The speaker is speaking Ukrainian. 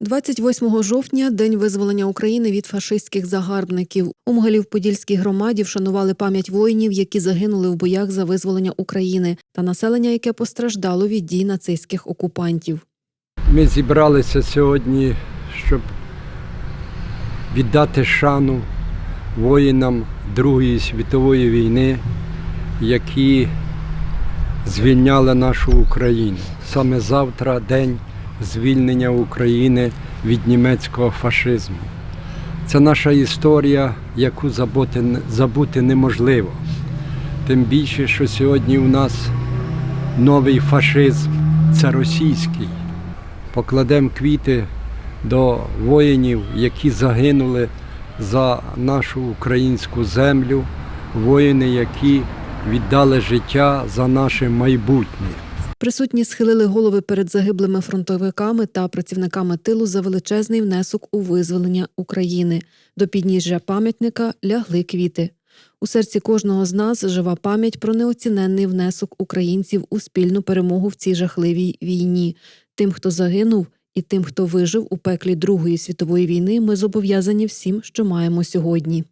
28 жовтня день визволення України від фашистських загарбників. У Могилів-Подільській громаді вшанували пам'ять воїнів, які загинули в боях за визволення України, та населення, яке постраждало від дій нацистських окупантів. Ми зібралися сьогодні, щоб віддати шану воїнам Другої світової війни, які звільняли нашу Україну. Саме завтра день звільнення України від німецького фашизму. Це наша історія, яку забути, неможливо. Тим більше, що сьогодні у нас новий фашизм це російський покладемо квіти до воїнів, які загинули за нашу українську землю, воїни, які віддали життя за наше майбутнє. Присутні схилили голови перед загиблими фронтовиками та працівниками тилу за величезний внесок у визволення України. До підніжжя пам'ятника лягли квіти. У серці кожного з нас жива пам'ять про неоціненний внесок українців у спільну перемогу в цій жахливій війні. Тим, хто загинув, і тим, хто вижив у пеклі Другої світової війни, ми зобов'язані всім, що маємо сьогодні.